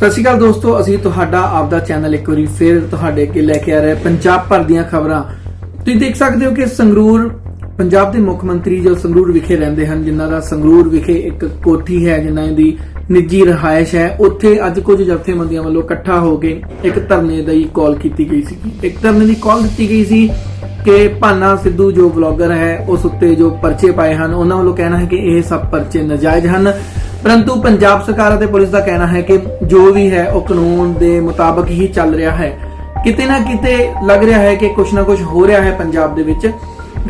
ਸਤਿ ਸ਼੍ਰੀ ਅਕਾਲ ਦੋਸਤੋ, ਅਸੀਂ ਤੁਹਾਡਾ ਆਪਦਾ ਚੈਨਲ ਇੱਕ ਵਾਰੀ ਫਿਰ ਤੁਹਾਡੇ ਅੱਗੇ ਲੈ ਕੇ ਆ ਰਹੇ ਪੰਜਾਬ ਭਰ ਦੀਆਂ ਖਬਰਾਂ। ਤੁਸੀਂ ਦੇਖ ਸਕਦੇ ਹੋ ਕਿ ਸੰਗਰੂਰ, ਪੰਜਾਬ ਦੇ ਮੁੱਖ ਮੰਤਰੀ ਜੋ ਸੰਗਰੂਰ ਵਿਖੇ ਰਹਿੰਦੇ ਹਨ, ਜਿਨ੍ਹਾਂ ਦਾ ਸੰਗਰੂਰ ਵਿਖੇ ਇੱਕ ਕੋਠੀ ਹੈ, ਜਿਨ੍ਹਾਂ ਦੀ ਨਿੱਜੀ ਰਹਾਇਸ਼ ਹੈ, ਉੱਥੇ ਅੱਜ ਕੁਝ ਜਥੇਬੰਦੀਆਂ ਵੱਲੋਂ ਇਕੱਠਾ ਹੋ ਕੇ ਇੱਕ ਧਰਨੇ ਦੀ ਕਾਲ ਕੀਤੀ ਗਈ ਸੀ। ਇੱਕ ਧਰਨੇ ਦੀ ਕਾਲ ਦਿੱਤੀ ਗਈ ਸੀ ਕਿ ਭਾਨਾ ਸਿੱਧੂ ਜੋ ਵਲੌਗਰ ਹੈ, ਉਸ ਉੱਤੇ ਜੋ ਪਰਚੇ ਪਾਏ ਹਨ, ਉਹਨਾਂ ਵੱਲੋਂ ਕਹਿਣਾ ਹੈ ਕਿ ਇਹ ਸਭ ਪਰਚੇ ਨਜਾਇਜ਼ ਹਨ। ਪਰੰਤੂ ਪੰਜਾਬ ਸਰਕਾਰ ਅਤੇ ਪੁਲਿਸ ਦਾ ਕਹਿਣਾ ਹੈ ਕਿ ਜੋ ਵੀ ਹੈ, ਉਹ ਕਾਨੂੰਨ ਦੇ ਮੁਤਾਬਕ ਹੀ ਚੱਲ ਰਿਹਾ ਹੈ। ਕਿਤੇ ਨਾ ਕਿਤੇ ਲੱਗ ਰਿਹਾ ਹੈ ਕਿ ਕੁਝ ਨਾ ਕੁਝ ਹੋ ਰਿਹਾ ਹੈ ਪੰਜਾਬ ਦੇ ਵਿੱਚ।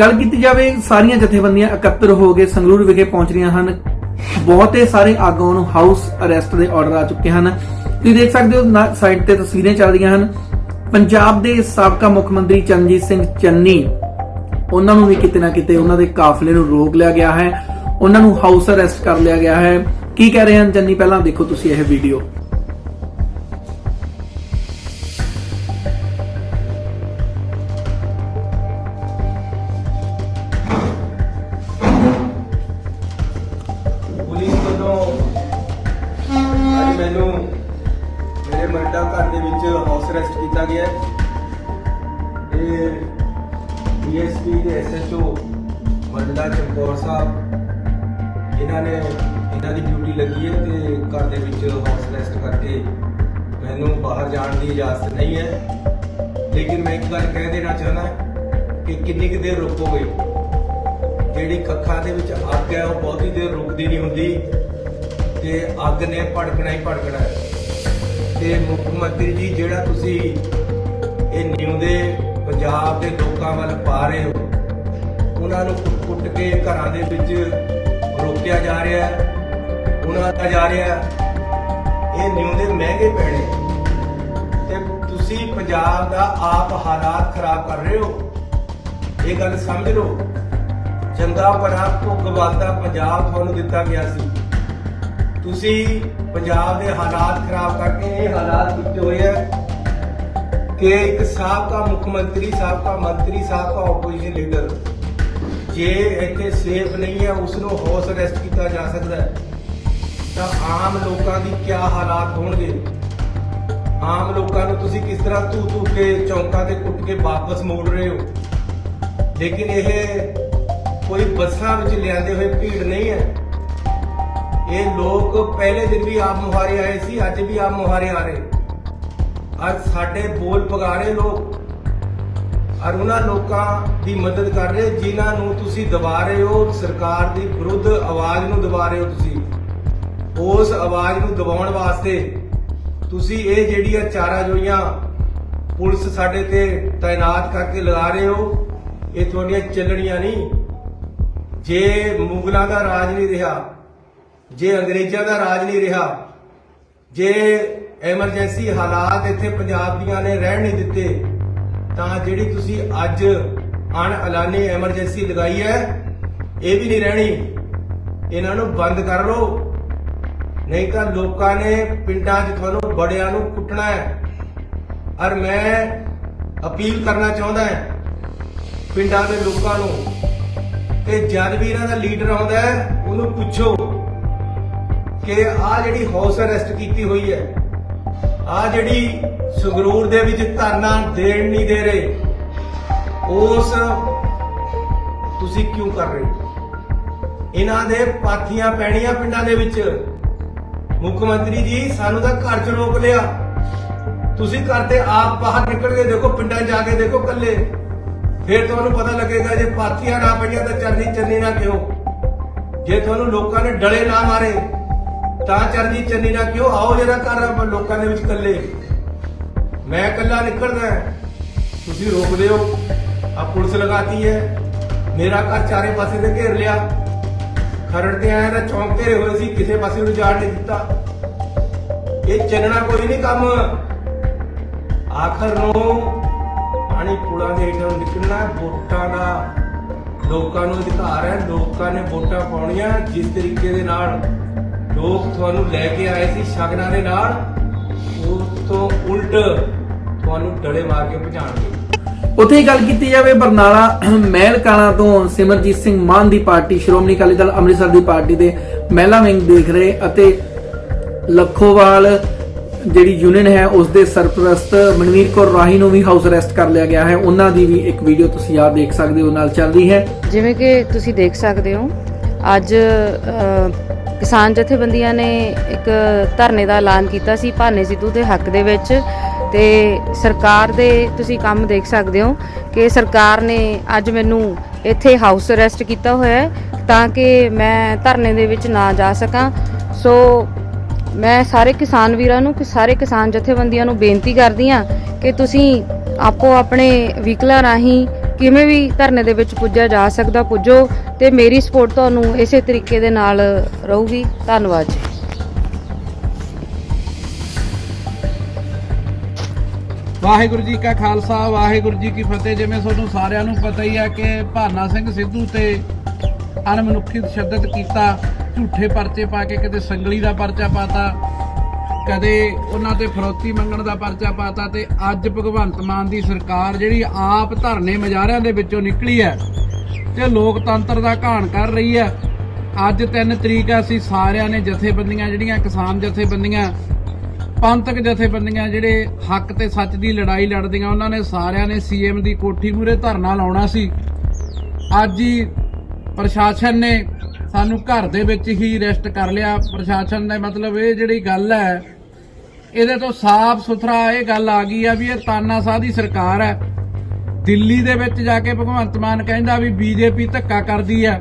ਗੱਲ ਕੀਤੀ ਜਾਵੇ, ਸਾਰੀਆਂ ਜਥੇਬੰਦੀਆਂ ਇਕੱਤਰ ਹੋ ਕੇ ਸੰਗਰੂਰ ਵਿਖੇ ਪਹੁੰਚ ਰਹੀਆਂ ਹਨ। ਬਹੁਤੇ ਸਾਰੇ ਆਗੂਆਂ ਨੂੰ ਹਾਊਸ ਅਰੈਸਟ ਦੇ ਆਰਡਰ ਆ ਚੁੱਕੇ ਹਨ। ਤੁਸੀਂ ਦੇਖ ਸਕਦੇ ਹੋ ਸਾਈਡ ਤੇ ਤਸਵੀਰਾਂ ਚੱਲ ਰਹੀਆਂ ਹਨ। ਪੰਜਾਬ ਦੇ ਸਾਬਕਾ ਮੁੱਖ ਮੰਤਰੀ ਚਰਨਜੀਤ ਸਿੰਘ ਚੰਨੀ, ਉਹਨਾਂ ਨੂੰ ਵੀ ਕਿਤੇ ਨਾ ਕਿਤੇ ਉਹਨਾਂ ਦੇ ਕਾਫਲੇ ਨੂੰ ਰੋਕ ਲਿਆ ਗਿਆ ਹੈ। ਉਹਨਾਂ ਨੂੰ ਹਾਊਸ ਅਰੈਸਟ ਕਰ ਲਿਆ ਗਿਆ ਹੈ। ਕੀ ਕਹਿ ਰਹੇ ਹਨ ਚੰਨੀ? ਪਹਿਲਾਂ ਦੇਖੋ ਤੁਸੀਂ ਇਹ ਵੀਡੀਓ ਪੁਲਿਸ ਵੱਲੋਂ ਅੱਜ ਮੈਨੂੰ ਮੇਰੇ ਮਰਦਾ ਘਰ ਦੇ ਵਿੱਚ ਹਾਊਸ ਅਰੈਸਟ ਕੀਤਾ ਗਿਆ ਹੈ। ਇਹ ਡੀਐਸਪੀ ਦੇ ਐਸਐਚਓ ਮਰਦਾ ਚਮਕੌਰ ਸਾਹਿਬ ਇਹਨਾਂ ਨੇ ਇਹਨਾਂ ਦੀ ਡਿਊਟੀ ਲੱਗੀ ਹੈ ਤੇ ਘਰ ਦੇ ਵਿੱਚ ਹਾਊਸ ਅਰੈਸਟ ਕਰਕੇ ਮੈਨੂੰ ਬਾਹਰ ਜਾਣ ਦੀ ਇਜਾਜ਼ਤ ਨਹੀਂ ਹੈ। ਲੇਕਿਨ ਮੈਂ ਇੱਕ ਗੱਲ ਕਹਿ ਦੇਣਾ ਚਾਹੁੰਦਾ ਕਿ ਕਿੰਨੀ ਕੁ ਦੇਰ ਰੁਕੋਗੇ? ਜਿਹੜੀ ਕੱਖਾਂ ਦੇ ਵਿੱਚ ਅੱਗ ਹੈ, ਉਹ ਬਹੁਤੀ ਦੇਰ ਰੁਕਦੀ ਨਹੀਂ ਹੁੰਦੀ ਤੇ ਅੱਗ ਨੇ ਭੜਕਣਾ ਹੀ ਭੜਕਣਾ ਹੈ। ਤੇ ਮੁੱਖ ਮੰਤਰੀ ਜੀ, ਜਿਹੜਾ ਤੁਸੀਂ ਇਹ ਨਿਉਂਦੇ ਪੰਜਾਬ ਦੇ ਲੋਕਾਂ ਵੱਲ ਪਾ ਰਹੇ ਹੋ, ਉਹਨਾਂ ਨੂੰ ਕੁੱਟ ਕੇ ਘਰਾਂ ਦੇ ਵਿੱਚ ਰੋਕਿਆ ਜਾ ਰਿਹਾ ਹੈ। ਉਹਨਾਂ ਦਾ ਜਾ ਰਿਹਾ ਹੈ। ਇਹ ਨਿਉਂਦੇ ਮਹਿੰਗੇ ਪੈਣੇ। ਤੇ ਤੁਸੀਂ ਪੰਜਾਬ ਦਾ ਆਪ ਹਾਲਾਤ ਖਰਾਬ ਕਰ ਰਹੇ ਹੋ। ਇਹ ਗੱਲ ਸਮਝ ਲਓ। ਚੰਗਾ ਭਲਾ ਭੁਗਵਾਦਾ ਪੰਜਾਬ ਤੁਹਾਨੂੰ ਦਿੱਤਾ ਗਿਆ ਸੀ। ਤੁਸੀਂ ਪੰਜਾਬ ਦੇ ਹਾਲਾਤ ਖਰਾਬ ਕਰਕੇ ਇਹ ਹਾਲਾਤ ਕੀਤੇ ਹੋਏ ਆ ਕਿ ਇੱਕ ਸਾਬਕਾ ਮੁੱਖ ਮੰਤਰੀ, ਸਾਬਕਾ ਮੰਤਰੀ, ਸਾਬਕਾ ਆਪੋਜੀਸ਼ਨ ਲੀਡਰ ਜੇ ਇੱਥੇ ਸੇਫ ਨਹੀਂ ਹੈ ਉਸ ਨੂੰ ਹਾਊਸ ਅਰੈਸਟ ਕੀਤਾ ਜਾ ਸਕਦਾ ਹੈ। ਤਾਂ ਆਮ ਲੋਕਾਂ ਦੀ ਕੀ ਹਾਲਾਤ ਹੋਣਗੇ? ਆਮ ਲੋਕਾਂ ਨੂੰ ਤੁਸੀਂ ਕਿਸ ਤਰ੍ਹਾਂ ਧੂ ਧੂ ਕੇ ਚੌਂਕਾਂ ਤੇ ਕੁੱਟ ਕੇ ਵਾਪਸ ਮੋੜ ਰਹੇ ਹੋ? ਲੇਕਿਨ ਇਹ ਕੋਈ ਬੱਸਾਂ ਵਿੱਚ ਲਿਆਂਦੇ ਹੋਏ ਭੀੜ ਨਹੀਂ ਹੈ। ਇਹ ਲੋਕ ਪਹਿਲੇ ਦਿਨ ਵੀ ਆਪ ਮੁਹਾਰੇ ਆਏ ਸੀ, ਅੱਜ ਵੀ ਆਪ ਮੁਹਾਰੇ ਆ ਰਹੇ। ਅੱਜ ਸਾਡੇ ਬੋਲ ਪਗਾਰੇ ਲੋਕ, ਔਰ ਉਹਨਾਂ ਲੋਕਾਂ ਦੀ ਮਦਦ ਕਰ ਰਹੇ, ਜਿਨ੍ਹਾਂ ਨੂੰ ਤੁਸੀਂ ਦਬਾ ਰਹੇ ਹੋ, ਸਰਕਾਰ ਦੀ ਵਿਰੁੱਧ ਆਵਾਜ਼ ਨੂੰ ਦਬਾ ਰਹੇ ਹੋ ਤੁਸੀਂ। ਉਸ ਆਵਾਜ਼ ਨੂੰ ਦਬਾਉਣ ਵਾਸਤੇ ਤੁਸੀਂ ਇਹ ਜਿਹੜੀਆਂ ਚਾਰਾ ਜੋਈਆਂ ਪੁਲਿਸ ਸਾਡੇ ਤੇ ਤਾਇਨਾਤ ਕਰਕੇ ਲਗਾ ਰਹੇ ਹੋ, ਇਹ ਤੁਹਾਡੀਆਂ ਚੱਲਣੀਆਂ ਨਹੀਂ। ਜੇ ਮੁਗਲਾਂ ਦਾ ਰਾਜ ਨਹੀਂ ਰਿਹਾ, ਜੇ ਅੰਗਰੇਜ਼ਾਂ ਦਾ ਰਾਜ ਨਹੀਂ ਰਿਹਾ, ਜੇ ਐਮਰਜੈਂਸੀ ਹਾਲਾਤ ਇੱਥੇ ਪੰਜਾਬ ਦੀਆਂ ਨੇ ਰਹਿਣ ਨਹੀਂ ਦਿੱਤੇ, ਤਾਂ ਜਿਹੜੀ ਤੁਸੀਂ ਅੱਜ ਅਣ ਐਲਾਨੀ ਐਮਰਜੈਂਸੀ ਲਗਾਈ ਹੈ, ਇਹ ਵੀ ਨਹੀਂ ਰਹਿਣੀ। ਇਹਨਾਂ ਨੂੰ ਬੰਦ ਕਰ ਲਓ। ਨਹੀਂ ਤਾਂ ਲੋਕਾਂ ਨੇ ਪਿੰਡਾਂ 'ਚ ਤੁਹਾਨੂੰ ਬੜਿਆਂ ਨੂੰ ਕੁੱਟਣਾ ਹੈ। ਔਰ ਮੈਂ ਅਪੀਲ ਕਰਨਾ ਚਾਹੁੰਦਾ ਹਾਂ ਪਿੰਡਾਂ ਦੇ ਲੋਕਾਂ ਨੂੰ ਕਿ ਜਦ ਵੀ ਇਹਨਾਂ ਦਾ ਲੀਡਰ ਆਉਂਦਾ ਹੈ, ਉਹਨੂੰ ਪੁੱਛੋ ਕਿ ਆ ਜਿਹੜੀ ਹਾਊਸ ਅਰੈਸਟ ਕੀਤੀ ਹੋਈ ਹੈ ਆ ਜਿਹੜੀ ਸੰਗਰੂਰ ਦੇ ਵਿੱਚ ਧਰਨਾ ਦੇਣ ਨਹੀਂ ਦੇ ਰਹੇ, ਉਸ ਤੁਸੀਂ ਕਿਉਂ ਕਰ ਰਹੇ ਇਹਨਾਂ ਦੇ ਪਾਥੀਆਂ ਪੈਣੀਆਂ ਪਿੰਡਾਂ ਦੇ ਵਿੱਚ। ਮੁੱਖ ਮੰਤਰੀ ਜੀ, ਸਾਨੂੰ ਤਾਂ ਘਰ ਚ ਰੋਕ ਲਿਆ। ਤੁਸੀਂ ਘਰ ਤੇ ਆਪ ਬਾਹਰ ਨਿਕਲ ਕੇ ਦੇਖੋ, ਪਿੰਡਾਂ ਜਾ ਕੇ ਦੇਖੋ ਕੱਲੇ ਫਿਰ ਤੁਹਾਨੂੰ ਪਤਾ ਲੱਗੇਗਾ, ਜੇ ਪਾਥੀਆਂ ਨਾ ਪਈਆਂ ਤਾਂ ਚਰਨੀ ਚੰਨੀ ਨਾ ਕਿਉਂ? ਜੇ ਤੁਹਾਨੂੰ ਲੋਕਾਂ ਨੇ ਡਲੇ ਨਾ ਮਾਰੇ, ਤਾਂ ਚਰਨੀ ਚੰਨੀ ਨਾ ਕਿਉਂ? ਆਓ ਜਿਹੜਾ ਘਰ ਲੋਕਾਂ ਦੇ ਵਿੱਚ ਕੱਲੇ ਮੈਂ ਇਕੱਲਾ ਨਿਕਲਦਾ ਤੁਸੀਂ ਰੋਕਦੇ ਹੋ ਆ ਪੁਲਿਸ ਲਗਾਤੀ ਹੈ। ਮੇਰਾ ਘਰ ਚਾਰੇ ਪਾਸੇ ਤੇ ਘੇਰ ਲਿਆ। ਖਰੜ ਤੇ ਆਇਆ ਤਾਂ ਚੌਂਕ ਘੇਰੇ ਹੋਏ ਸੀ, ਕਿਸੇ ਪਾਸੇ ਨੂੰ ਜਾਣ ਨਹੀਂ ਦਿੱਤਾ। ਇਹ ਚੱਲਣਾ ਕੋਈ ਨਹੀਂ ਕੰਮ। ਆਖਰ ਨੂੰ ਪਾਣੀ ਪੁਲਾਂ ਦੇ ਹੇਠੋਂ ਨਿਕਲਣਾ, ਵੋਟਾਂ ਦਾ ਲੋਕਾਂ ਨੂੰ ਅਧਿਕਾਰ ਹੈ, ਲੋਕਾਂ ਨੇ ਵੋਟਾਂ ਪਾਉਣੀਆਂ। ਜਿਸ ਤਰੀਕੇ ਦੇ ਨਾਲ ਲੋਕ ਤੁਹਾਨੂੰ ਲੈ ਕੇ ਆਏ ਸੀ ਸ਼ਗਨਾਂ ਦੇ ਨਾਲ, ਉਸ ਤੋਂ ਉਲਟ ਤੁਹਾਨੂੰ ਡਲੇ ਮਾਰ ਕੇ ਭਜਾਣਗੇ। ਉੱਥੇ ਹੀ ਗੱਲ ਕੀਤੀ ਜਾਵੇ, ਬਰਨਾਲਾ, ਮਹਿਲ ਕਾਲਾ ਤੋਂ ਸਿਮਰਜੀਤ ਸਿੰਘ ਮਾਨ ਦੀ ਪਾਰਟੀ, ਸ਼੍ਰੋਮਣੀ ਅਕਾਲੀ ਦਲ ਅੰਮ੍ਰਿਤਸਰ ਦੀ ਪਾਰਟੀ ਦੇ ਮਹਿਲਾ ਵਿੰਗ ਦੇਖ ਰਹੇ ਅਤੇ ਲੱਖੋਵਾਲ, ਜਿਹੜੀ ਯੂਨੀਅਨ ਹੈ ਉਸ ਦੇ ਸਰਪ੍ਰਸਤ ਮਨਵੀਰ ਕੌਰ ਰਾਹੀ ਨੂੰ ਵੀ ਹਾਊਸ ਅਰੈਸਟ ਕਰ ਲਿਆ ਗਿਆ ਹੈ। ਉਹਨਾਂ ਦੀ ਵੀ ਇੱਕ ਵੀਡੀਓ ਤੁਸੀਂ ਆਪ ਦੇਖ ਸਕਦੇ ਹੋ, ਨਾਲ ਚੱਲ ਰਹੀ ਹੈ। ਜਿਵੇਂ ਕਿ ਤੁਸੀਂ ਦੇਖ ਸਕਦੇ ਹੋ, ਅੱਜ ਕਿਸਾਨ ਜਥੇਬੰਦੀਆਂ ਨੇ ਇੱਕ ਧਰਨੇ ਦਾ ਐਲਾਨ ਕੀਤਾ ਸੀ, ਭਾਨੇ ਸਿੱਧੂ ਦੇ ਹੱਕ ਦੇ ਵਿੱਚ। ਤੇ ਸਰਕਾਰ ਦੇ ਤੁਸੀਂ ਕੰਮ ਦੇਖ ਸਕਦੇ ਹੋ ਕਿ ਸਰਕਾਰ ਨੇ ਅੱਜ ਮੈਨੂੰ ਇੱਥੇ ਹਾਊਸ ਅਰੈਸਟ ਕੀਤਾ ਹੋਇਆ ਹੈ ਤਾਂ ਕਿ ਮੈਂ ਧਰਨੇ ਦੇ ਵਿੱਚ ਨਾ ਜਾ ਸਕਾਂ। ਸੋ ਮੈਂ ਸਾਰੇ ਕਿਸਾਨ ਵੀਰਾਂ ਨੂੰ ਕਿ ਸਾਰੇ ਕਿਸਾਨ ਜਥੇਬੰਦੀਆਂ ਨੂੰ ਬੇਨਤੀ ਕਰਦੀ ਹਾਂ ਕਿ ਤੁਸੀਂ ਆਪੋ ਆਪਣੇ ਵਹੀਕਲਾਂ ਰਾਹੀਂ ਕਿਵੇਂ ਵੀ ਧਰਨੇ ਦੇ ਵਿੱਚ ਪੁੱਜਿਆ ਜਾ ਸਕਦਾ ਪੁੱਜੋ ਤੇ ਮੇਰੀ ਸਪੋਰਟ ਤੁਹਾਨੂੰ ਇਸੇ ਤਰੀਕੇ ਦੇ ਨਾਲ ਰਹੂਗੀ। ਧੰਨਵਾਦ ਜੀ। ਵਾਹਿਗੁਰੂ ਜੀ ਕਾ ਖਾਲਸਾ, ਵਾਹਿਗੁਰੂ ਜੀ ਕੀ ਫਤਿਹ। ਜਿਵੇਂ ਤੁਹਾਨੂੰ ਸਾਰਿਆਂ ਨੂੰ ਪਤਾ ਹੀ ਹੈ ਕਿ ਭਾਨਾ ਸਿੰਘ ਸਿੱਧੂ ਤੇ ਅਣਮਨੁੱਖੀ ਤਸ਼ੱਦਦ ਕੀਤਾ, ਝੂਠੇ ਪਰਚੇ ਪਾ ਕੇ ਕਦੇ ਸੰਗਲੀ ਦਾ ਪਰਚਾ ਪਾਤਾ, ਕਦੇ ਉਹਨਾਂ ਤੇ ਫਰੋਤੀ ਮੰਗਣ ਦਾ ਪਰਚਾ ਪਾਤਾ ਤੇ ਅੱਜ ਭਗਵੰਤ ਮਾਨ ਦੀ ਸਰਕਾਰ ਜਿਹੜੀ ਆਪ ਧਰਨੇ ਮਜਾਰਿਆਂ ਦੇ ਵਿੱਚੋਂ ਨਿਕਲੀ ਹੈ ਤੇ ਲੋਕਤੰਤਰ ਦਾ ਘਾਣ ਕਰ ਰਹੀ ਹੈ। ਅੱਜ 3 ਤਰੀਕ ਆ ਅਸੀਂ ਸਾਰਿਆਂ ਨੇ ਜਥੇਬੰਦੀਆਂ ਜਿਹੜੀਆਂ ਕਿਸਾਨ ਜਥੇਬੰਦੀਆਂ ਪੰਥਕ ਜਥੇਬੰਦੀਆਂ ਜਿਹੜੇ ਹੱਕ ਤੇ ਸੱਚ ਦੀ ਲੜਾਈ ਲੜਦੀਆਂ, ਉਹਨਾਂ ਨੇ ਸਾਰਿਆਂ ਨੇ ਸੀਐਮ ਦੀ ਕੋਠੀ ਮੂਰੇ ਧਰਨਾ ਲਾਉਣਾ ਸੀ। ਅੱਜ ਹੀ ਪ੍ਰਸ਼ਾਸਨ ਨੇ ਸਾਨੂੰ ਘਰ ਦੇ ਵਿੱਚ ਹੀ ਅਰੈਸਟ ਕਰ ਲਿਆ। ਪ੍ਰਸ਼ਾਸਨ ਦਾ ਮਤਲਬ ਇਹ ਜਿਹੜੀ ਗੱਲ ਹੈ, ਇਹਦੇ ਤੋਂ ਸਾਫ਼ ਸੁਥਰਾ ਇਹ ਗੱਲ ਆ ਗਈ ਆ ਵੀ ਇਹ ਤਾਨਾਸ਼ਾਹ ਦੀ ਸਰਕਾਰ ਹੈ। ਦਿੱਲੀ ਦੇ ਵਿੱਚ ਜਾ ਕੇ ਭਗਵੰਤ ਮਾਨ ਕਹਿੰਦਾ ਵੀ ਬੀਜੇਪੀ ਧੱਕਾ ਕਰਦੀ ਹੈ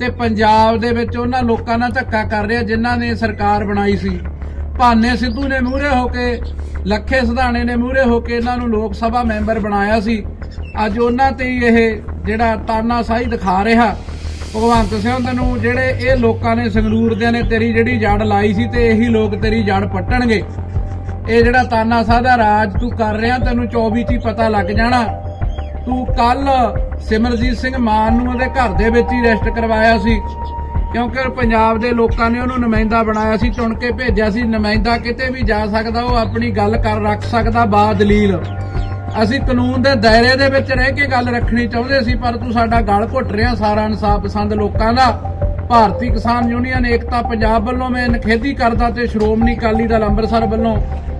ਤੇ ਪੰਜਾਬ ਦੇ ਵਿੱਚ ਉਹਨਾਂ ਲੋਕਾਂ ਨਾਲ ਧੱਕਾ ਕਰ ਰਿਹਾ ਜਿਨ੍ਹਾਂ ਨੇ ਸਰਕਾਰ ਬਣਾਈ ਸੀ। ਭਾਨੇ ਸਿੱਧੂ ਨੇ ਮੂਹਰੇ ਹੋ ਕੇ, ਲੱਖੇ ਸਿਧਾਣੇ ਨੇ ਮੂਹਰੇ ਹੋ ਕੇ ਇਹਨਾਂ ਨੂੰ ਲੋਕ ਸਭਾ ਮੈਂਬਰ ਬਣਾਇਆ ਸੀ। ਅੱਜ ਉਹਨਾਂ ਤੇ ਹੀ ਇਹ ਜਿਹੜਾ ਤਾਨਾਸ਼ਾਹੀ ਦਿਖਾ ਰਿਹਾ। ਭਗਵੰਤ ਸਿੰਘ ਤੈਨੂੰ ਜਿਹੜੇ ਇਹ ਲੋਕਾਂ ਨੇ ਸੰਗਰੂਰ ਦੇ ਨੇ, ਤੇਰੀ ਜਿਹੜੀ ਜੜ ਲਾਈ ਸੀ ਤੇ ਇਹੀ ਲੋਕ ਤੇਰੀ ਜੜ ਪੱਟਣਗੇ। ਇਹ ਜਿਹੜਾ ਤਾਨਾਸ਼ਾਹ ਦਾ ਰਾਜ ਤੂੰ ਕਰ ਰਿਹਾ, ਤੈਨੂੰ 24 ਚ ਹੀ ਪਤਾ ਲੱਗ ਜਾਣਾ। ਤੂੰ ਕੱਲ ਸਿਮਰਜੀਤ ਸਿੰਘ ਮਾਨ ਨੂੰ ਉਹਦੇ ਘਰ ਦੇ ਵਿੱਚ ਹੀ ਰੈਸਟ ਕਰਵਾਇਆ ਸੀ। ਕਿਉਂਕਿ ਪੰਜਾਬ ਦੇ ਲੋਕਾਂ ਨੇ ਉਹਨੂੰ ਨੁਮਾਇੰਦਾ ਬਣਾਇਆ ਸੀ, ਚੁਣ ਕੇ ਭੇਜਿਆ ਸੀ। ਨੁਮਾਇੰਦਾ ਕਿਤੇ ਵੀ ਜਾ ਸਕਦਾ, ਉਹ ਆਪਣੀ ਗੱਲ ਕਰ ਰੱਖ ਸਕਦਾ ਬਾ ਦਲੀਲ ਅਸੀਂ ਕਾਨੂੰਨ ਦੇ ਦਾਇਰੇ ਦੇ ਵਿੱਚ ਰਹਿ ਕੇ ਗੱਲ ਰੱਖਣੀ ਚਾਹੁੰਦੇ ਸੀ, ਪਰ ਤੂੰ ਸਾਡਾ ਗਲ ਘੁੱਟ ਰਿਹਾ, ਸਾਰਾ ਇਨਸਾਫ ਪਸੰਦ ਲੋਕਾਂ ਦਾ। ਭਾਰਤੀ ਕਿਸਾਨ ਯੂਨੀਅਨ ਏਕਤਾ ਪੰਜਾਬ ਵੱਲੋਂ ਮੈਂ ਨਿਖੇਧੀ ਕਰਦਾ ਤੇ ਸ਼੍ਰੋਮਣੀ ਅਕਾਲੀ ਦਲ ਅੰਮ੍ਰਿਤਸਰ ਵੱਲੋਂ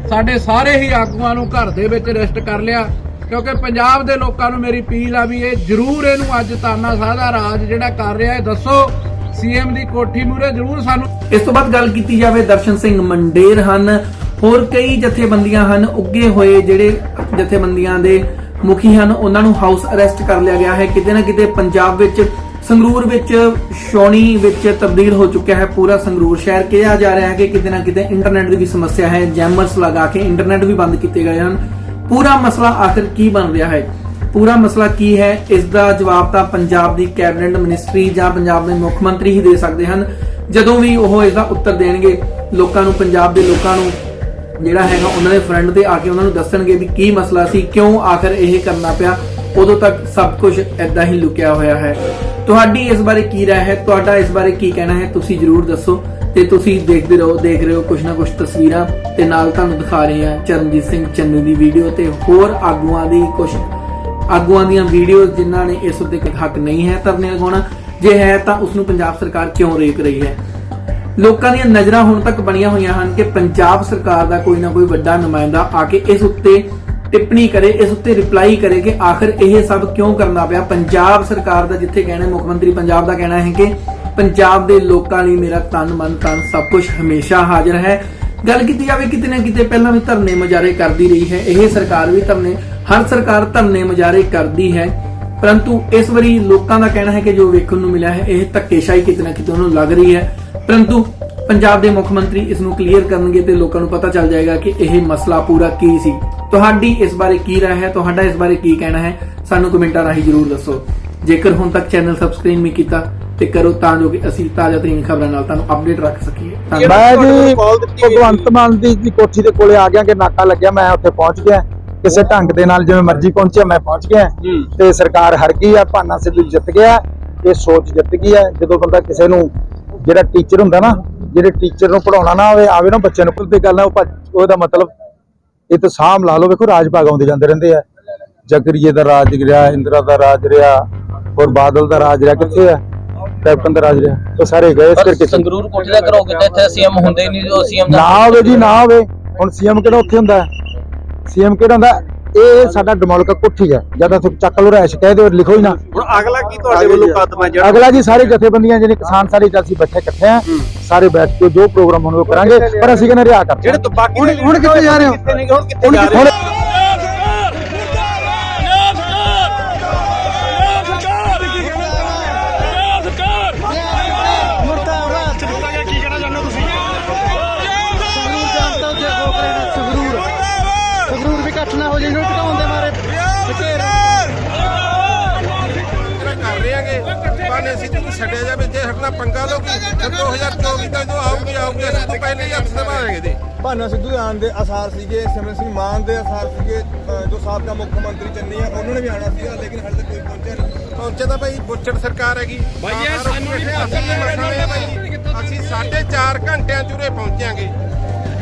ਸਾਡੇ ਸਾਰੇ ਹੀ ਆਗੂਆਂ ਨੂੰ ਘਰ ਦੇ ਵਿੱਚ ਰੈਸਟ ਕਰ ਲਿਆ। ਕਿਉਂਕਿ ਪੰਜਾਬ ਦੇ ਲੋਕਾਂ ਨੂੰ ਮੇਰੀ ਅਪੀਲ ਆ ਵੀ ਇਹ ਜ਼ਰੂਰ ਇਹਨੂੰ ਅੱਜ ਤਾਨਾਸ਼ਾਹ ਦਾ ਰਾਜ ਜਿਹੜਾ ਕਰ ਰਿਹਾ ਹੈ ਦੱਸੋ। ਸੀਐਮ ਦੀ ਕੋਠੀ ਮੂਰੇ ਜ਼ਰੂਰ ਸਾਨੂੰ ਇਸ ਤੋਂ ਬਾਅਦ ਗੱਲ ਕੀਤੀ ਜਾਵੇ ਦਰਸ਼ਨ ਸਿੰਘ ਮੰਡੇਰ ਹਨ। ਹੋਰ ਕਈ ਜਥੇਬੰਦੀਆਂ ਹਨ, ਉੱਗੇ ਹੋਏ ਜਿਹੜੇ ਜਥੇਬੰਦੀਆਂ ਦੇ ਮੁਖੀ ਹਨ, ਉਹਨਾਂ ਨੂੰ ਹਾਊਸ ਅਰੈਸਟ ਕਰ ਲਿਆ ਗਿਆ ਹੈ। ਕਿਤੇ ਨਾ ਕਿਤੇ ਪੰਜਾਬ ਵਿੱਚ, ਸੰਗਰੂਰ ਵਿੱਚ ਸ਼ੌਣੀ ਵਿੱਚ ਤਬਦੀਲ ਹੋ ਚੁੱਕਿਆ ਹੈ ਪੂਰਾ ਸੰਗਰੂਰ ਸ਼ਹਿਰ। ਕਿਹਾ ਜਾ ਰਿਹਾ ਹੈ ਕਿ ਕਿਤੇ ਨਾ ਕਿਤੇ ਇੰਟਰਨੈਟ ਦੀ ਵੀ ਸਮੱਸਿਆ ਹੈ ਜੈਮਰਸ ਲਗਾ ਕੇ ਇੰਟਰਨੈਟ ਵੀ ਬੰਦ ਕੀਤੇ ਗਏ ਹਨ। ਪੂਰਾ ਮਸਲਾ ਆਖਿਰ ਕੀ ਬਣ ਰਿਹਾ ਹੈ? ਪੂਰਾ ਮਸਲਾ ਕੀ ਹੈ? ਇਸ ਦਾ ਜਵਾਬ ਤਾਂ ਪੰਜਾਬ ਦੀ ਕੈਬਨਿਟ ਮਿਨਿਸਟਰੀ ਜਾਂ ਪੰਜਾਬ ਦੇ ਮੁੱਖ ਮੰਤਰੀ ਹੀ ਦੇ ਸਕਦੇ ਹਨ। ਜਦੋਂ ਵੀ ਉਹ ਇਸ ਦਾ ਉੱਤਰ ਦੇਣਗੇ, ਲੋਕਾਂ ਨੂੰ, ਪੰਜਾਬ ਦੇ ਲੋਕਾਂ ਨੂੰ ਜਿਹੜਾ ਹੈਗਾ ਉਹਨਾਂ ਦੇ ਫਰੰਟ ਤੇ ਆ ਕੇ ਉਹਨਾਂ ਨੂੰ ਦੱਸਣਗੇ ਵੀ ਕੀ ਮਸਲਾ ਸੀ, ਕਿਉਂ ਆਖਰ ਇਹ ਕਰਨਾ ਪਿਆ। ਉਦੋਂ ਤੱਕ ਸਭ ਕੁਝ ਐਦਾਂ ਹੀ ਲੁਕਿਆ ਹੋਇਆ ਹੈ। ਤੁਹਾਡੀ ਇਸ ਬਾਰੇ ਕੀ ਰਾਏ ਹੈ? ਤੁਹਾਡਾ ਇਸ ਬਾਰੇ ਕੀ ਕਹਿਣਾ ਹੈ? ਤੁਸੀਂ ਜਰੂਰ ਦੱਸੋ ਤੇ ਤੁਸੀਂ ਦੇਖਦੇ ਰਹੋ, ਦੇਖ ਰਹੇ ਹੋ ਕੁਝ ਨਾ ਕੁਝ ਤਸਵੀਰਾਂ ਤੇ ਨਾਲ ਤੁਹਾਨੂੰ ਦਿਖਾ ਰਹੇ ਹਾਂ ਚਰਨਜੀਤ ਸਿੰਘ ਚੰਨੂ ਦੀ ਵੀਡੀਓ ਤੇ ਹੋਰ ਆਗੂਆਂ ਦੀ ਕੁਝ ਆਗੂਆਂ ਦੀਆਂ ਵੀਡੀਓਜ਼ ਜਿਨ੍ਹਾਂ ਨੇ ਇਸ ਉੱਤੇ ਹੱਕ ਨਹੀਂ ਹੈ ਧਰਨੇ ਲਗਾਉਣਾ ਜੇ ਹੈ ਤਾਂ ਉਸ ਨੂੰ ਪੰਜਾਬ ਸਰਕਾਰ ਕਿਉਂ ਰੇਕ ਰਹੀ ਹੈ? ਲੋਕਾਂ ਦੀਆਂ ਨਜ਼ਰਾਂ ਹੁਣ ਤੱਕ ਬਣੀਆਂ ਹੋਈਆਂ ਹਨ ਕਿ ਪੰਜਾਬ ਸਰਕਾਰ ਦਾ ਕੋਈ ਨਾ ਕੋਈ ਵੱਡਾ ਨੁਮਾਇੰਦਾ ਆ ਕੇ ਇਸ ਉੱਤੇ ਟਿੱਪਣੀ ਕਰੇ, ਇਸ ਉੱਤੇ ਰਿਪਲਾਈ ਕਰੇ ਕਿ ਆਖਰ ਇਹ ਸਭ ਕਿਉਂ ਕਰਨਾ ਪਿਆ? ਪੰਜਾਬ ਸਰਕਾਰ ਦਾ ਜਿੱਥੇ ਕਹਿਣਾ ਮੁੱਖ ਮੰਤਰੀ ਪੰਜਾਬ ਦਾ ਕਹਿਣਾ ਹੈ ਕਿ ਪੰਜਾਬ ਦੇ ਲੋਕਾਂ ਲਈ ਮੇਰਾ ਤਨ ਮਨ ਤਨ ਸਭ ਕੁਝ ਹਮੇਸ਼ਾ ਹਾਜ਼ਰ ਹੈ। ਗੱਲ ਕੀਤੀ ਜਾਵੇ ਕਿਤੇ ਨਾ ਕਿਤੇ ਪਹਿਲਾਂ ਵੀ ਧਰਨੇ ਮੁਜ਼ਾਰੇ ਕਰਦੀ ਰਹੀ ਹੈ। ਇਹ ਸਰਕਾਰ ਵੀ ਧਰਨੇ, ਹਰ ਸਰਕਾਰ ਧਰਨੇ ਮੁਜ਼ਾਰੇ ਕਰਦੀ ਹੈ। ਪਰੰਤੂ ਇਸ ਵਾਰੀ ਲੋਕਾਂ ਦਾ ਕਹਿਣਾ ਹੈ ਕਿ ਜੋ ਵੇਖਣ ਨੂੰ ਮਿਲਿਆ ਹੈ, ਇਹ ਧੱਕੇਸ਼ਾਹੀ ਕਿਤੇ ਨਾ ਕਿਤੇ ਉਹਨੂੰ ਲੱਗ ਰਹੀ ਹੈ। ਪਰੰਤੂ ਪੰਜਾਬ ਦੇ ਮੁੱਖ ਮੰਤਰੀ ਇਸ ਨੂੰ ਕਲੀਅਰ ਕਰਨਗੇ ਤੇ ਲੋਕਾਂ ਨੂੰ ਪਤਾ ਚੱਲ ਜਾਏਗਾ ਕਿ ਇਹ ਮਸਲਾ ਪੂਰਾ ਕੀ ਸੀ। ਤੁਹਾਡੀ ਇਸ ਬਾਰੇ ਕੀ ਰਾਏ ਹੈ? ਤੁਹਾਡਾ ਇਸ ਬਾਰੇ ਕੀ ਕਹਿਣਾ ਹੈ? ਸਾਨੂੰ ਕਮੈਂਟਾਂ ਰਾਹੀਂ ਜਰੂਰ ਦੱਸੋ। ਜੇਕਰ ਹੁਣ ਤੱਕ ਚੈਨਲ ਸਬਸਕ੍ਰਾਈਬ ਨਹੀਂ ਕੀਤਾ ਤੇ ਕਰੋ ਤਾਂ ਜੋ ਕਿ ਅਸੀਂ ਤਾਜ਼ਾ ਤਰੀਨ ਖਬਰਾਂ ਨਾਲ ਤੁਹਾਨੂੰ ਅਪਡੇਟ ਰੱਖ ਸਕੀਏ। ਧੰਨਵਾਦ ਮੈਂ ਜੀ ਭਗਵੰਤ ਮਾਨ ਦੀ ਕੋਠੀ ਦੇ ਕੋਲੇ ਆ ਗਿਆ ਕਿ ਨਾਕਾ ਲੱਗਿਆ ਮੈਂ ਉੱਥੇ ਪਹੁੰਚ ਗਿਆ। ਕਿਸੇ ਢੰਗ ਦੇ ਨਾਲ ਜਿਵੇਂ ਮਰਜ਼ੀ ਪਹੁੰਚਿਆ ਮੈਂ ਪਹੁੰਚ ਗਿਆ। ਤੇ ਸਰਕਾਰ ਹਰ ਗਈ ਆ ਭਾਨਾ ਸਿੱਧੂ ਜਿੱਤ ਗਿਆ ਇਹ ਸੋਚ ਜਿੱਤ ਗਈ ਹੈ ਜਦੋਂ ਬੰਦਾ ਕਿਸੇ ਨੂੰ ਜਿਹੜਾ ਟੀਚਰ ਹੁੰਦਾ ਨਾ ਜਿਹੜੇ ਟੀਚਰ ਨੂੰ ਪੜਾਉਣਾ ਨਾ ਆਵੇ ਆਵੇ ਨਾ ਬੱਚਿਆਂ ਨੂੰ ਤੇ ਗੱਲ ਨਾ ਉਹਦਾ ਮਤਲਬ ਇਹ ਤਾਂ ਸਾਮ ਲਾ ਲਓ ਵੇਖੋ ਰਾਜ ਭਾਗ ਆਉਂਦੇ ਜਾਂਦੇ ਰਹਿੰਦੇ ਆ। ਜਗਰੀਏ ਦਾ ਰਾਜ ਰਿਹਾ ਇੰਦਰਾ ਦਾ ਰਾਜ ਰਿਹਾ ਔਰ ਬਾਦਲ ਦਾ ਰਾਜ ਰਿਹਾ ਕਿੱਥੇ ਆ? ਕੈਪਟਨ ਦਾ ਰਾਜ ਰਿਹਾ। ਉਹ ਸਾਰੇ ਗਏ ਇਸ ਕਰਕੇ ਸੰਗਰੂਰ ਕੋਠੀ ਦਾ ਕਰੋਗੇ ਤਾਂ ਇੱਥੇ ਸੀਐਮ ਹੁੰਦੇ ਹੀ ਨਹੀਂ ਜੋ ਸੀਐਮ ਨਾ ਹੋਵੇ ਜੀ ਨਾ ਹੋਵੇ। ਹੁਣ ਸੀਐਮ ਕਿਹੜਾ ਉੱਥੇ ਹੁੰਦਾ ਸੀਐਮ ਕਿਹੜਾ ਹੁੰਦਾ ਇਹ ਸਾਡਾ ਡਮੋਲਕਾ ਕੋਠੀ ਹੈ। ਜਦ ਤੱਕ ਚੱਕ ਲੋ ਰਹਿਸ਼ ਕਹਿ ਦਿਓ ਲਿਖੋ ਹੀ ਨਾ। ਹੁਣ ਅਗਲਾ ਕੀ ਤੁਹਾਡੇ ਵੱਲੋਂ ਕਦਮ ਹੈ ਜਿਹੜਾ ਅਗਲਾ ਜੀ ਸਾਰੇ ਜਥੇਬੰਦੀਆਂ ਜਿਹੜੇ ਕਿਸਾਨ ਸਾਰੇ ਜਦ ਅਸੀਂ ਬੈਠੇ ਇਕੱਠੇ ਆ ਸਾਰੇ ਬੈਠ ਕੇ ਜੋ ਪ੍ਰੋਗਰਾਮ ਹੋਣ ਉਹ ਕਰਾਂਗੇ। ਪਰ ਅਸੀਂ ਕਹਿੰਦੇ ਰਿਹਾ ਕਰ। ਜਿਹੜੇ ਤਬਾਕੀ ਹੁਣ ਹੁਣ ਕਿੱਥੇ ਜਾ ਰਹੇ ਹੋ? ਕਿੱਥੇ ਨਹੀਂ ਹੁਣ ਕਿੱਥੇ ਜਾ ਰਹੇ ਹੁਣ ਹਟਣਾ ਪੰਗਾ ਲੋਗੀ 2024 ਤੱਕ ਜੋ ਆਊਗੀ ਆਊਗੀ ਅਸੀਂ ਤੋਂ ਪਹਿਲੇ ਹੀ ਹੱਥ ਦਬਾਵਾਂਗੇ ਦੇ ਭਾਨਾ ਸਿੱਧੂ ਦੇ ਆਉਣ ਦੇ ਆਸਾਰ ਸੀਗੇ ਸਿਮਰਨ ਸਿੰਘ ਮਾਨ ਦੇ ਆਸਾਰ ਸੀਗੇ ਜੋ ਸਾਬਕਾ ਮੁੱਖ ਮੰਤਰੀ ਚੰਨੀ ਆ ਉਹਨਾਂ ਨੇ ਵੀ ਆਉਣਾ ਸੀਗਾ ਲੇਕਿਨ ਹਾਲੇ ਤੱਕ ਕੋਈ ਪਹੁੰਚਿਆ ਨਹੀਂ। ਪਹੁੰਚੇ ਤਾਂ ਭਾਈ ਬੁੱਚੜ ਸਰਕਾਰ ਹੈਗੀ। ਭਾਈ ਸਾਨੂੰ ਨਹੀਂ ਅਸੀਂ 4.5 ਘੰਟਿਆਂ ਚੁਰੇ ਪਹੁੰਚਾਂਗੇ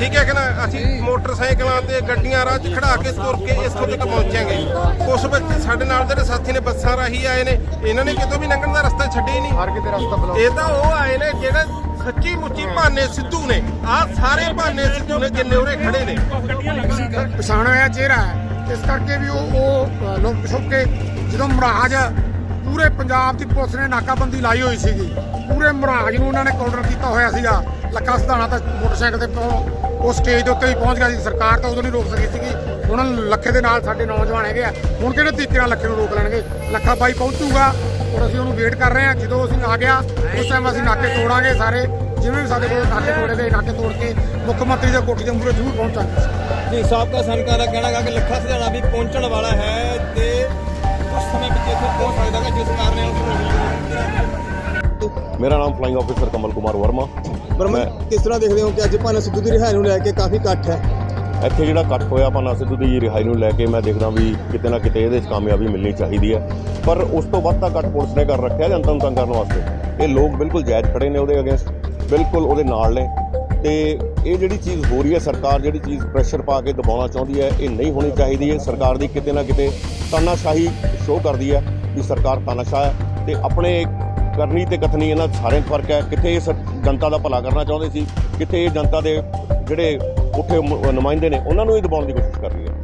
ਠੀਕ ਹੈ ਕਿ ਨਾ? ਅਸੀਂ ਮੋਟਰਸਾਈਕਲਾਂ ਤੇ ਗੱਡੀਆਂ ਰਾਹ 'ਚ ਖੜਾ ਕੇ ਤੁਰ ਕੇ ਇੱਥੋਂ ਤੱਕ ਪਹੁੰਚਾਂਗੇ। ਕੁਝ ਬੱਚੇ ਸਾਡੇ ਨਾਲ ਜਿਹੜੇ ਸਾਥੀ ਨੇ ਬੱਸਾਂ ਰਾਹੀਂ ਆਏ ਨੇ ਇਹਨਾਂ ਨੇ ਕਿਤੋਂ ਵੀ ਲੰਘਣ ਦਾ ਰਸਤਾ ਛੱਡਿਆ ਹੀ ਨਹੀਂ। ਹਰ ਕਿਤੇ ਰਸਤਾ ਬਲੌਕ ਇਹ ਤਾਂ ਉਹ ਆਏ ਨੇ ਜਿਹੜੇ ਸੱਚੀ ਮੁੱਚੀ ਭਾਨੇ ਸਿੱਧੂ ਨੇ। ਆਹ ਸਾਰੇ ਭਾਨੇ ਸਿੱਧੂ ਨੇ ਜਿੰਨੇ ਉਰੇ ਖੜੇ ਨੇ। ਪਛਾਣ ਹੋਇਆ ਚਿਹਰਾ ਇਸ ਕਰਕੇ ਵੀ ਉਹ ਉਹ ਲੋਕ ਛੁਪ ਕੇ ਜਦੋਂ ਮਹਾਰਾਜ ਪੂਰੇ ਪੰਜਾਬ ਦੀ ਪੁਲਿਸ ਨੇ ਨਾਕਾਬੰਦੀ ਲਾਈ ਹੋਈ ਸੀਗੀ ਪੂਰੇ ਮਹਾਰਾਜ ਨੂੰ ਉਹਨਾਂ ਨੇ ਕਾਊਂਟਰ ਕੀਤਾ ਹੋਇਆ ਸੀਗਾ। ਲੱਖਾ ਸਿਧਾਣਾ ਤਾਂ ਮੋਟਰਸਾਈਕਲ ਤੇ ਪਹੁੰ- ਉਹ ਸਟੇਜ ਦੇ ਉੱਤੇ ਹੀ ਪਹੁੰਚ ਗਿਆ ਸੀ। ਸਰਕਾਰ ਤਾਂ ਉਦੋਂ ਨਹੀਂ ਰੋਕ ਸਕੀ ਸੀਗੀ। ਹੁਣ ਲੱਖੇ ਦੇ ਨਾਲ ਸਾਡੇ ਨੌਜਵਾਨ ਹੈਗੇ ਆ। ਹੁਣ ਕਿਹੜੇ ਤਰੀਕੇ ਨਾਲ ਲੱਖੇ ਨੂੰ ਰੋਕ ਲੈਣਗੇ? ਲੱਖਾ ਬਾਈ ਪਹੁੰਚੂਗਾ ਔਰ ਅਸੀਂ ਉਹਨੂੰ ਵੇਟ ਕਰ ਰਹੇ ਹਾਂ। ਜਦੋਂ ਅਸੀਂ ਆ ਗਿਆ ਉਸ ਟਾਈਮ ਅਸੀਂ ਨਾਕੇ ਤੋੜਾਂਗੇ ਸਾਰੇ। ਜਿਵੇਂ ਵੀ ਸਾਡੇ ਕੋਲ ਨਾਕੇ ਤੋੜੇ ਗਏ ਨਾਕੇ ਤੋੜ ਕੇ ਮੁੱਖ ਮੰਤਰੀ ਦੇ ਕੋਠੀ ਦੇ ਮੂਹਰੇ ਜ਼ਰੂਰ ਪਹੁੰਚਾਂਗੇ। ਜੀ ਸਾਬਕਾ ਸਨਕਾਰ ਦਾ ਕਹਿਣਾ ਹੈ ਕਿ ਲੱਖਾ ਸਿਧਾਣਾ ਵੀ ਪਹੁੰਚਣ ਵਾਲਾ ਹੈ ਤੇ ਕੁਝ ਸਮੇਂ ਵਿੱਚ ਇੱਥੇ ਪਹੁੰਚ ਸਕਦਾ ਹੈ ਜਿਸ ਕਾਰਨ ਉਹ ਮੇਰਾ ਨਾਮ ਫਲਾਈਂਗ ਆਫੀਸਰ ਕਮਲ ਕੁਮਾਰ ਵਰਮਾ। ਬਰਮਨ ਕਿਸ ਤਰ੍ਹਾਂ ਦੇਖਦੇ ਹੋ ਕਿ ਅੱਜ ਭਾਨਾ ਸਿੱਧੂ ਦੀ ਰਿਹਾਈ ਨੂੰ ਲੈ ਕੇ ਕਾਫੀ ਇਕੱਠ ਹੈ? ਇੱਥੇ ਜਿਹੜਾ ਕੱਟ ਹੋਇਆ ਭਾਨਾ ਸਿੱਧੂ ਦੀ ਰਿਹਾਈ ਨੂੰ ਲੈ ਕੇ ਮੈਂ ਦੇਖਦਾ ਵੀ ਕਿਤੇ ਨਾ ਕਿਤੇ ਇਹਦੇ 'ਚ ਕਾਮਯਾਬੀ ਮਿਲਣੀ ਚਾਹੀਦੀ ਹੈ। ਪਰ ਉਸ ਤੋਂ ਵੱਧ ਤਾਂ ਕੱਟ ਪੁਲਿਸ ਨੇ ਕਰ ਰੱਖਿਆ ਜਨਤਾ ਨੂੰ ਤੰਗ ਕਰਨ ਵਾਸਤੇ। ਇਹ ਲੋਕ ਬਿਲਕੁਲ ਜਾਇਜ਼ ਖੜੇ ਨੇ ਉਹਦੇ ਅਗੇਂਸਟ ਬਿਲਕੁਲ ਉਹਦੇ ਨਾਲ ਨੇ। ਤੇ ਇਹ ਜਿਹੜੀ ਚੀਜ਼ ਹੋ ਰਹੀ ਹੈ ਸਰਕਾਰ ਜਿਹੜੀ ਚੀਜ਼ ਪ੍ਰੈਸ਼ਰ ਪਾ ਕੇ ਦਬਾਉਣਾ ਚਾਹੁੰਦੀ ਹੈ ਇਹ ਨਹੀਂ ਹੋਣੀ ਚਾਹੀਦੀ ਹੈ। ਸਰਕਾਰ ਦੀ ਕਿਤੇ ਨਾ ਕਿਤੇ ਤਾਨਾਸ਼ਾਹੀ ਸ਼ੋਅ ਕਰਦੀ ਹੈ ਵੀ ਸਰਕਾਰ ਤਾਨਾਸ਼ਾਹ ਹੈ ਤੇ ਆਪਣੇ ਕਰਨੀ ਤੇ ਕਥਨੀ ਇਹਨਾਂ 'ਚ ਸਾਰਿਆਂ 'ਚ ਫ਼ਰਕ ਹੈ। ਕਿੱਥੇ ਇਹ ਸਰ- ਜਨਤਾ ਦਾ ਭਲਾ ਕਰਨਾ ਚਾਹੁੰਦੇ ਸੀ, ਕਿੱਥੇ ਇਹ ਜਨਤਾ ਦੇ ਜਿਹੜੇ ਉੱਠੇ ਨੁਮਾਇੰਦੇ ਨੇ, ਉਹਨਾਂ ਨੂੰ ਹੀ ਦਬਾਉਣ ਦੀ ਕੋਸ਼ਿਸ਼ ਕਰ ਰਹੀ ਹੈ।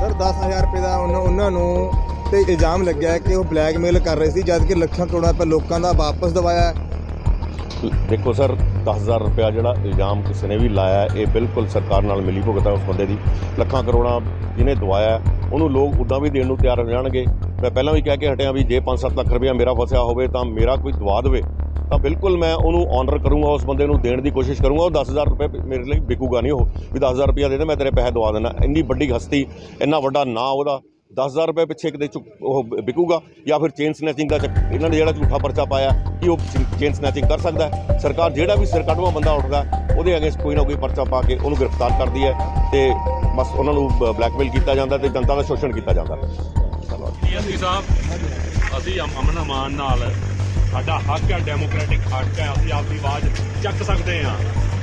ਸਰ 10000 ਰੁਪਏ ਦਾ ਉਹਨਾਂ ਉਹਨਾਂ ਨੂੰ ਤੇ ਇਲਜ਼ਾਮ ਲੱਗਿਆ ਕਿ ਉਹ ਬਲੈਕਮੇਲ ਕਰ ਰਹੇ ਸੀ ਜਦ ਕਿ ਲੱਖਾਂ ਕਰੋੜਾਂ ਰੁਪਏ ਲੋਕਾਂ ਦਾ ਵਾਪਸ ਦਵਾਇਆ ਦੇਖੋ ਸਰ 10000 ਰੁਪਇਆ ਜਿਹੜਾ ਇਲਜ਼ਾਮ ਕਿਸੇ ਨੇ ਵੀ ਲਾਇਆ ਇਹ ਬਿਲਕੁਲ ਸਰਕਾਰ ਨਾਲ ਮਿਲੀ ਭੁਗਤ ਹੈ ਉਸ ਬੰਦੇ ਦੀ। ਲੱਖਾਂ ਕਰੋੜਾਂ ਜਿਹਨੇ ਦਵਾਇਆ ਉਹਨੂੰ ਲੋਕ ਉਦਾਂ ਵੀ ਦੇਣ ਨੂੰ ਤਿਆਰ ਹੋ ਜਾਣਗੇ। ਮੈਂ ਪਹਿਲਾਂ ਵੀ ਕਹਿ ਕੇ ਹਟਿਆ ਵੀ ਜੇ 5-7 ਲੱਖ ਰੁਪਇਆ ਮੇਰਾ ਫਸਿਆ ਹੋਵੇ ਤਾਂ ਮੇਰਾ ਕੋਈ ਦਵਾ ਦੇਵੇ। ਤਾਂ ਬਿਲਕੁਲ ਮੈਂ ਉਹਨੂੰ ਆਨਰ ਕਰੂੰਗਾ, ਉਸ ਬੰਦੇ ਨੂੰ ਦੇਣ ਦੀ ਕੋਸ਼ਿਸ਼ ਕਰੂੰਗਾ, ਉਹ 10000 ਰੁਪਏ ਮੇਰੇ ਲਈ ਵਿਕੂਗਾ ਨਹੀਂ ਉਹ। ਵੀ 10000 ਰੁਪਇਆ ਦੇ ਦੇ, ਮੈਂ ਤੇਰੇ ਪੈਸੇ ਦਵਾ ਦੇਣਾ ਇੰਨੀ ਵੱਡੀ ਹਸਤੀ, ਇੰਨਾ ਵੱਡਾ ਨਾਂ ਉਹਦਾ 10000 ਰੁਪਏ ਪਿੱਛੇ ਕਿਤੇ ਚੁੱਕ ਉਹ ਵਿਕੂਗਾ ਜਾਂ ਫਿਰ ਚੇਨ ਸਨੈਚਿੰਗ ਦਾ ਇਹਨਾਂ ਨੇ ਜਿਹੜਾ ਝੂਠਾ ਪਰਚਾ ਪਾਇਆ ਕਿ ਉਹ ਚੇਨ ਸਨੈਚਿੰਗ ਕਰ ਸਕਦਾ ਹੈ। ਸਰਕਾਰ ਜਿਹੜਾ ਵੀ ਸਿਰਕੱਢਵਾਂ ਬੰਦਾ ਉੱਠਦਾ, ਉਹਦੇ ਅਗੇਂਸਟ ਕੋਈ ਨਾ ਕੋਈ ਪਰਚਾ ਪਾ ਕੇ ਉਹਨੂੰ ਗ੍ਰਿਫਤਾਰ ਕਰਦੀ ਹੈ ਤੇ ਬਸ ਉਹਨਾਂ ਨੂੰ ਬਲੈਕਮੇਲ ਕੀਤਾ ਜਾਂਦਾ ਤੇ ਜਨਤਾ ਦਾ ਸ਼ੋਸ਼ਣ ਕੀਤਾ ਜਾਂਦਾ। ਡੀਐਸਪੀ ਸਾਹਿਬ, ਅਸੀਂ ਅਮਨ ਅਮਾਨ ਨਾਲ ਸਾਡਾ ਹੱਕ ਹੈ ਡੈਮੋਕ੍ਰੈਟਿਕ ਹੱਕ ਹੈ, ਅਸੀਂ ਆਪਦੀ ਆਵਾਜ਼ ਚੱਕ ਸਕਦੇ ਹਾਂ।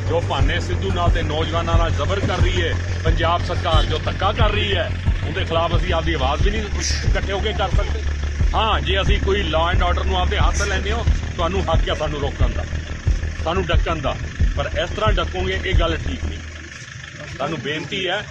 ਜੋ ਭਾਨੇ ਸਿੱਧੂ ਨਾਲ ਤੇ ਨੌਜਵਾਨਾਂ ਨਾਲ ਜ਼ਬਰ ਕਰ ਰਹੀ ਹੈ, ਪੰਜਾਬ ਸਰਕਾਰ ਜੋ ਧੱਕਾ ਕਰ ਰਹੀ ਹੈ ਉਹਦੇ ਖਿਲਾਫ ਅਸੀਂ ਆਪਦੀ ਆਵਾਜ਼ ਵੀ ਨਹੀਂ ਇਕੱਠੇ ਹੋ ਕੇ ਕਰ ਸਕਦੇ। ਹਾਂ, ਜੇ ਅਸੀਂ ਕੋਈ ਲਾਅ ਐਂਡ ਆਰਡਰ ਨੂੰ ਆਪਦੇ ਹੱਥ ਲੈਂਦੇ ਹੋ, ਤੁਹਾਨੂੰ ਹੱਕ ਹੈ ਸਾਨੂੰ ਰੋਕਣ ਦਾ, ਸਾਨੂੰ ਡੱਕਣ ਦਾ। ਪਰ ਇਸ ਤਰ੍ਹਾਂ ਡੱਕੋਗੇ, ਇਹ ਗੱਲ ਠੀਕ ਨਹੀਂ। ਸਾਨੂੰ ਬੇਨਤੀ ਹੈ